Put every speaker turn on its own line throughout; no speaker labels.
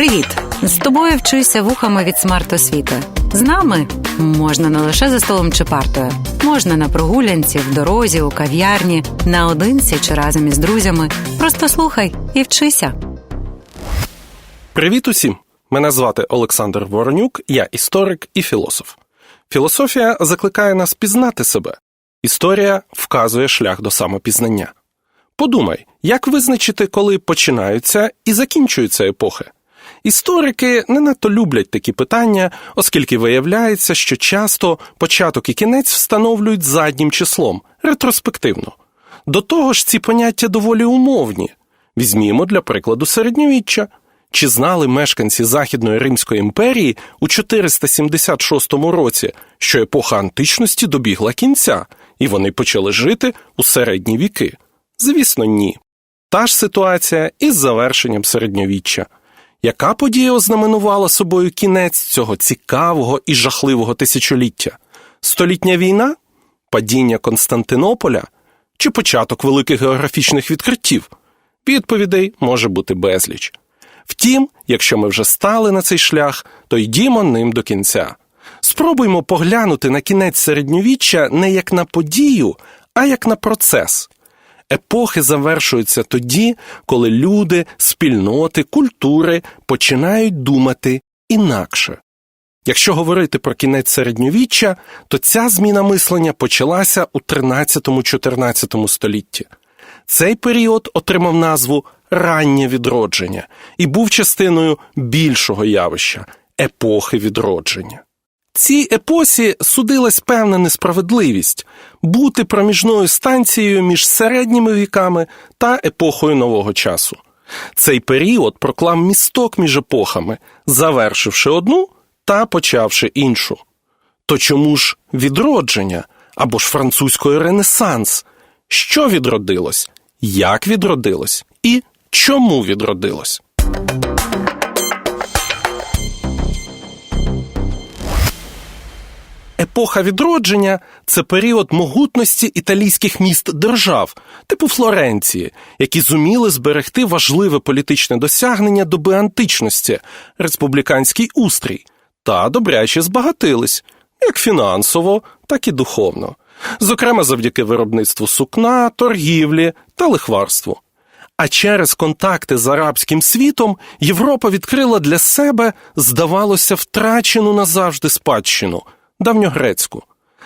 Привіт! З тобою вчуся вухами від смарт-освіти. З нами можна не лише за столом чи партою, можна на прогулянці, в дорозі, у кав'ярні, наодинці чи разом із друзями. Просто слухай і вчися.
Привіт усім! Мене звати Олександр Воронюк, я історик і філософ. Філософія закликає нас пізнати себе. Історія вказує шлях до самопізнання. Подумай, як визначити, коли починаються і закінчуються епохи. Історики не надто люблять такі питання, оскільки виявляється, що часто початок і кінець встановлюють заднім числом, ретроспективно. До того ж, ці поняття доволі умовні. Візьмімо для прикладу середньовіччя. Чи знали мешканці Західної Римської імперії у 476 році, що епоха античності добігла кінця, і вони почали жити у середні віки? Звісно, ні. Та ж ситуація із завершенням середньовіччя. Яка подія ознаменувала собою кінець цього цікавого і жахливого тисячоліття? Столітня війна? Падіння Константинополя? Чи початок великих географічних відкриттів? Відповідей може бути безліч. Втім, якщо ми вже стали на цей шлях, то йдімо ним до кінця. Спробуймо поглянути на кінець середньовіччя не як на подію, а як на процес. Епохи завершуються тоді, коли люди, спільноти, культури починають думати інакше. Якщо говорити про кінець середньовіччя, то ця зміна мислення почалася у 13-14 столітті. Цей період отримав назву раннє відродження і був частиною більшого явища епохи відродження. Цій епосі судилась певна несправедливість бути проміжною станцією між середніми віками та епохою нового часу. Цей період проклав місток між епохами, завершивши одну та почавши іншу. То чому ж відродження або ж французькою Ренесанс? Що відродилось, як відродилось і чому відродилось? Епоха відродження це період могутності італійських міст держав, типу Флоренції, які зуміли зберегти важливе політичне досягнення доби античності, республіканський устрій, та добряче збагатились як фінансово, так і духовно, зокрема завдяки виробництву сукна, торгівлі та лихварству. А через контакти з арабським світом Європа відкрила для себе, здавалося, втрачену назавжди спадщину давньогрецьку.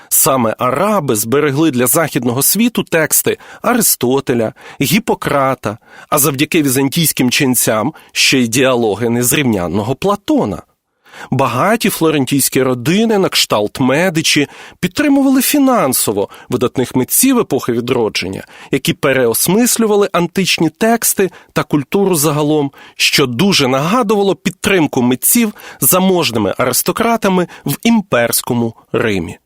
Саме араби зберегли для західного світу тексти Аристотеля, Гіппократа, а завдяки візантійським ченцям ще й діалоги незрівнянного Платона. Багаті флорентійські родини, на кшталт Медичі, підтримували фінансово видатних митців епохи відродження, які переосмислювали античні тексти та культуру загалом, що дуже нагадувало підтримку митців заможними аристократами в імперському Римі.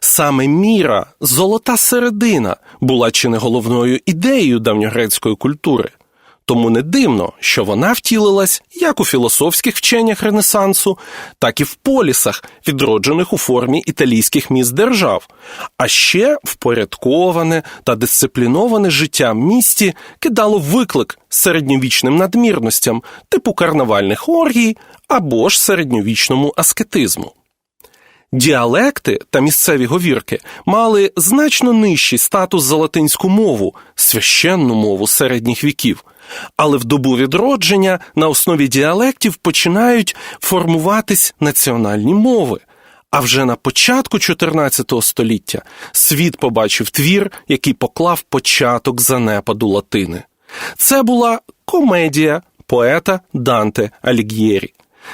Саме міра, золота середина, була чи не головною ідеєю давньогрецької культури. Тому не дивно, що вона втілилась як у філософських вченнях Ренесансу, так і в полісах, відроджених у формі італійських міст держав, а ще впорядковане та дисципліноване життя в місті кидало виклик середньовічним надмірностям, типу карнавальних оргій або ж середньовічному аскетизму. Діалекти та місцеві говірки мали значно нижчий статус за латинську мову, священну мову середніх віків, але в добу відродження на основі діалектів починають формуватись національні мови. А вже на початку 14 століття світ побачив твір, який поклав початок занепаду латини. Це була комедія поета Данте Аліг'єрі.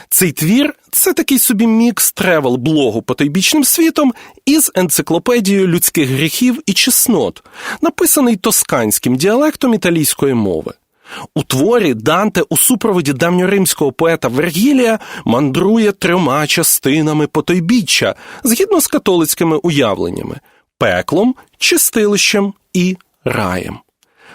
Цей твір це такий собі мікс тревел блогу потойбічним світом із енциклопедією людських гріхів і чеснот, написаний тосканським діалектом італійської мови. У творі Данте у супроводі давньоримського поета Вергілія мандрує трьома частинами потойбіччя згідно з католицькими уявленнями пеклом, чистилищем і раєм.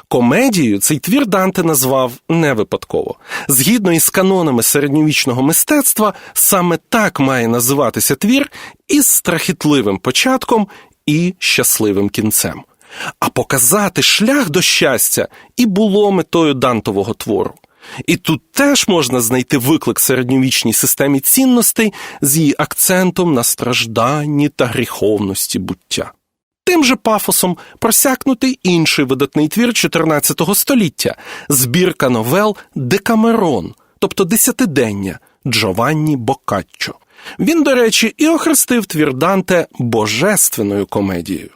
Комедією цей твір Данте назвав не випадково. Згідно із канонами середньовічного мистецтва, саме так має називатися твір із страхітливим початком і щасливим кінцем. А показати шлях до щастя і було метою Дантового твору. І тут теж можна знайти виклик середньовічній системі цінностей з її акцентом на стражданні та гріховності буття. Тим же пафосом просякнутий інший видатний твір 14 століття збірка новел Декамерон, тобто десятидення Джованні Боккаччо. Він, до речі, і охрестив твір Данте божественною комедією.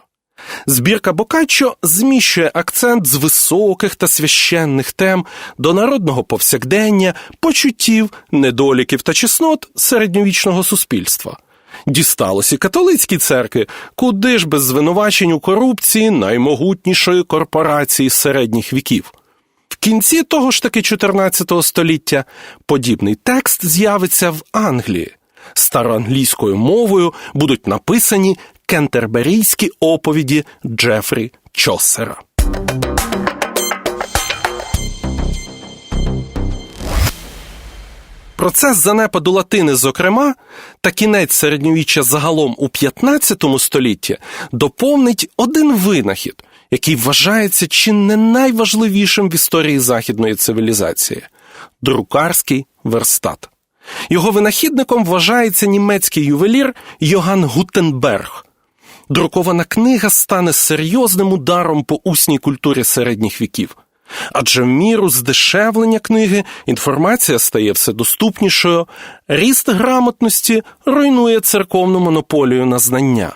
Збірка Бокаччо зміщує акцент з високих та священних тем до народного повсякдення, почуттів, недоліків та чеснот середньовічного суспільства. Дісталось і католицькій церкві, куди ж без звинувачень у корупції наймогутнішої корпорації середніх віків. В кінці того ж таки 14 століття подібний текст з'явиться в Англії. Староанглійською мовою будуть написані кентерберійські оповіді Джефрі Чосера. Процес занепаду латини, зокрема, та кінець середньовіччя загалом у 15 столітті доповнить один винахід, який вважається чи не найважливішим в історії західної цивілізації друкарський верстат. Його винахідником вважається німецький ювелір Йоган Гутенберг. Друкована книга стане серйозним ударом по усній культурі середніх віків. Адже в міру здешевлення книги інформація стає все доступнішою, ріст грамотності руйнує церковну монополію на знання,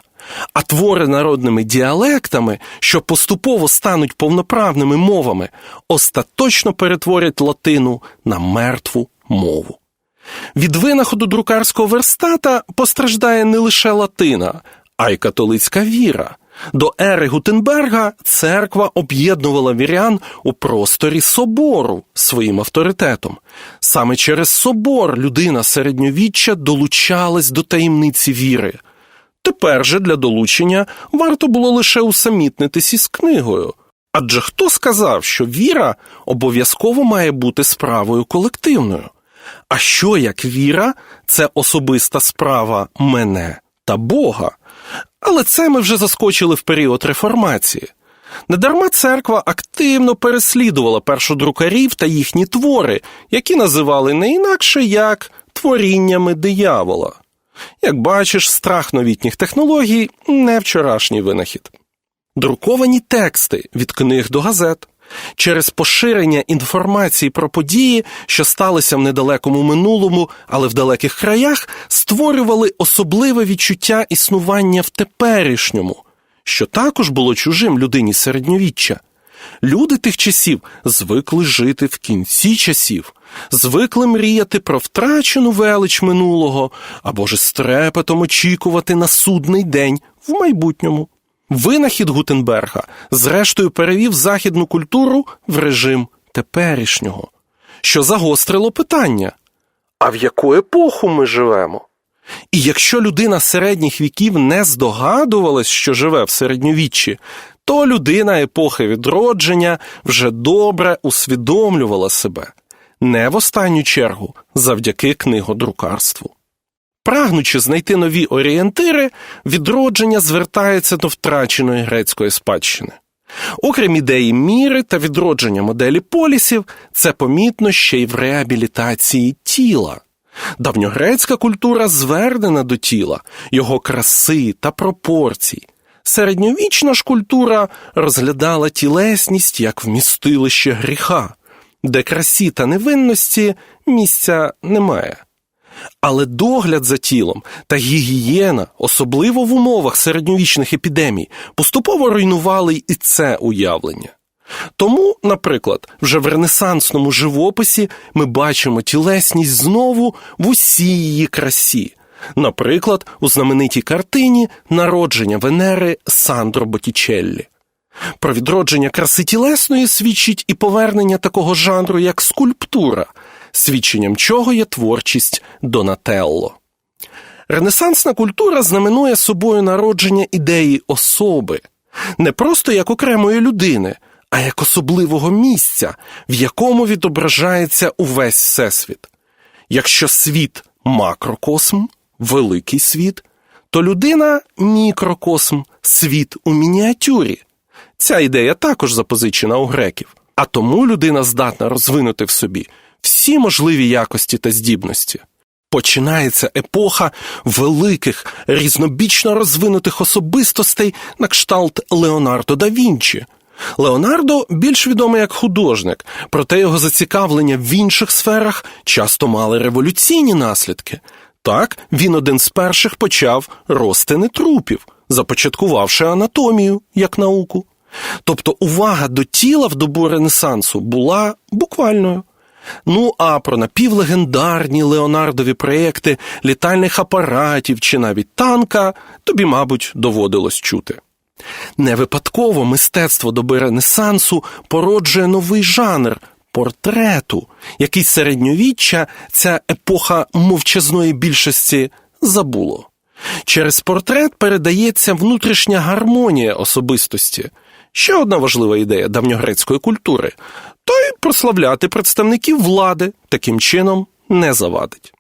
а твори народними діалектами, що поступово стануть повноправними мовами, остаточно перетворять латину на мертву мову. Від винаходу друкарського верстата постраждає не лише латина, а й католицька віра. До ери Гутенберга церква об'єднувала вірян у просторі собору своїм авторитетом. Саме через собор людина середньовіччя долучалась до таємниці віри. Тепер же для долучення варто було лише усамітнитись із книгою. Адже хто сказав, що віра обов'язково має бути справою колективною? А що як віра це особиста справа мене та Бога? Але це ми вже заскочили в період реформації. Недарма церква активно переслідувала першодрукарів та їхні твори, які називали не інакше як творіннями диявола. Як бачиш, страх новітніх технологій не вчорашній винахід. Друковані тексти від книг до газет. Через поширення інформації про події, що сталися в недалекому минулому, але в далеких краях, створювали особливе відчуття існування в теперішньому, що також було чужим людині середньовіччя. Люди тих часів звикли жити в кінці часів, звикли мріяти про втрачену велич минулого або ж з трепетом очікувати на судний день в майбутньому. Винахід Гутенберга, зрештою, перевів західну культуру в режим теперішнього, що загострило питання: а в яку епоху ми живемо? І якщо людина середніх віків не здогадувалась, що живе в середньовіччі, то людина епохи відродження вже добре усвідомлювала себе, не в останню чергу завдяки книгодрукарству. Прагнучи знайти нові орієнтири, відродження звертається до втраченої грецької спадщини. Окрім ідеї міри та відродження моделі полісів, це помітно ще й в реабілітації тіла. Давньогрецька культура звернена до тіла, його краси та пропорцій. Середньовічна ж культура розглядала тілесність як вмістилище гріха, де красі та невинності місця немає. Але догляд за тілом та гігієна, особливо в умовах середньовічних епідемій, поступово руйнували і це уявлення. Тому, наприклад, вже в ренесансному живописі ми бачимо тілесність знову в усій її красі, наприклад, у знаменитій картині Народження Венери Сандро Боттічеллі. Про відродження краси тілесної свідчить і повернення такого жанру, як скульптура, свідченням чого є творчість Донателло. Ренесансна культура знаменує собою народження ідеї особи, не просто як окремої людини, а як особливого місця, в якому відображається увесь всесвіт. Якщо світ макрокосм, великий світ, то людина мікрокосм, світ у мініатюрі. Ця ідея також запозичена у греків, а тому людина здатна розвинути в собі усі можливі якості та здібності. Починається епоха великих, різнобічно розвинутих особистостей на кшталт Леонардо да Вінчі. Леонардо більш відомий як художник, проте його зацікавлення в інших сферах часто мали революційні наслідки. Так, він один з перших почав розтини трупів, започаткувавши анатомію як науку. Тобто увага до тіла в добу Ренесансу була буквальною. Ну а про напівлегендарні Леонардові проєкти літальних апаратів чи навіть танка тобі, мабуть, доводилось чути. Не випадково мистецтво доби Ренесансу породжує новий жанр портрету, який середньовіччя ця епоха мовчазної більшості забуло. Через портрет передається внутрішня гармонія особистості. Ще одна важлива ідея давньогрецької культури то й прославляти представників влади таким чином не завадить.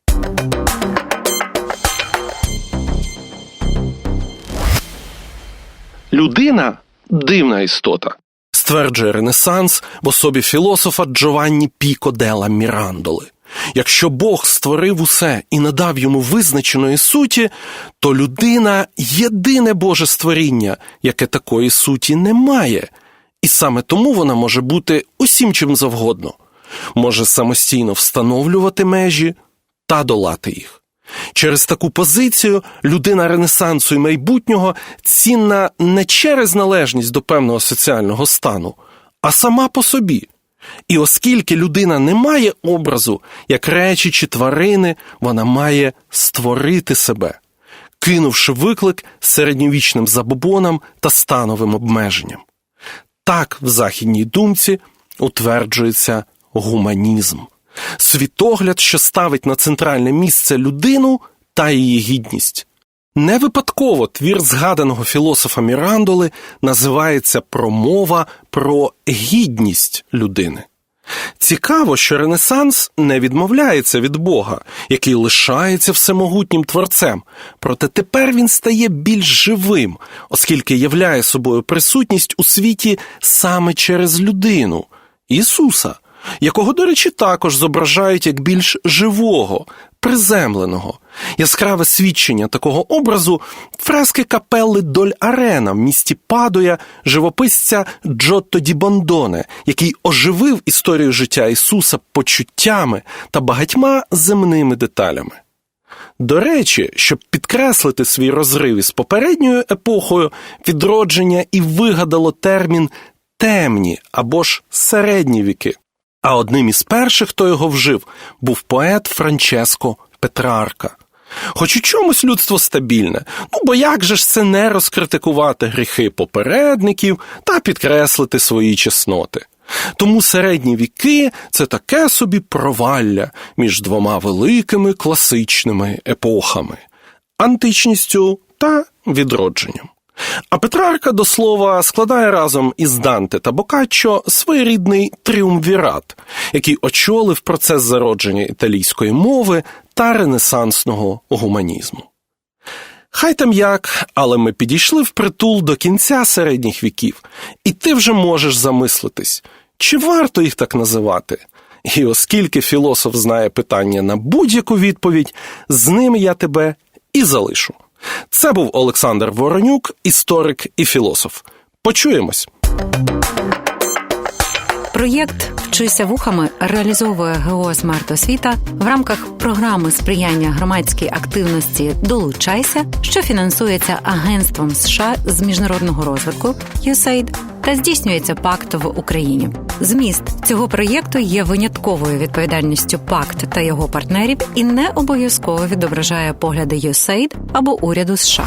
Людина дивна істота, стверджує Ренесанс в особі філософа Джованні Піко Делла Мірандоли. Якщо Бог створив усе і надав йому визначеної суті, то людина єдине Боже створіння, яке такої суті не має, і саме тому вона може бути усім чим завгодно, може самостійно встановлювати межі та долати їх. Через таку позицію людина Ренесансу і майбутнього цінна не через належність до певного соціального стану, а сама по собі. І оскільки людина не має образу, як речі чи тварини, вона має створити себе, кинувши виклик середньовічним забобонам та становим обмеженням. Так в західній думці утверджується гуманізм світогляд, що ставить на центральне місце людину та її гідність. Не випадково твір згаданого філософа Мірандоли називається Промова про гідність людини. Цікаво, що Ренесанс не відмовляється від Бога, який лишається всемогутнім творцем, проте тепер він стає більш живим, оскільки являє собою присутність у світі саме через людину Ісуса, якого, до речі, також зображають як більш живого, приземленого. Яскраве свідчення такого образу фрески капелли Доль Арена в місті Падуя живописця Джотто Ді Бондоне, який оживив історію життя Ісуса почуттями та багатьма земними деталями. До речі, щоб підкреслити свій розрив із попередньою епохою, відродження і вигадало термін темні або ж середні віки. А одним із перших, хто його вжив, був поет Франческо Петрарка. Хоч у чомусь людство стабільне, ну бо як же ж це не розкритикувати гріхи попередників та підкреслити свої чесноти? Тому середні віки це таке собі провалля між двома великими класичними епохами античністю та відродженням. А Петрарка, до слова, складає разом із Данте та Бокаччо своєрідний тріумвірат, який очолив процес зародження італійської мови та ренесансного гуманізму. Хай там як, але ми підійшли впритул до кінця середніх віків, і ти вже можеш замислитись, чи варто їх так називати? І оскільки філософ знає питання на будь-яку відповідь, з ним я тебе і залишу. Це був Олександр Воронюк, історик і філософ. Почуємось.
Проєкт Вчися вухами реалізовує ГО «Смарт Освіта» в рамках програми сприяння громадській активності Долучайся, що фінансується Агентством США з міжнародного розвитку USAID та здійснюється пакт в Україні. Зміст цього проєкту є винятковою відповідальністю пакт та його партнерів і не обов'язково відображає погляди USAID або уряду США.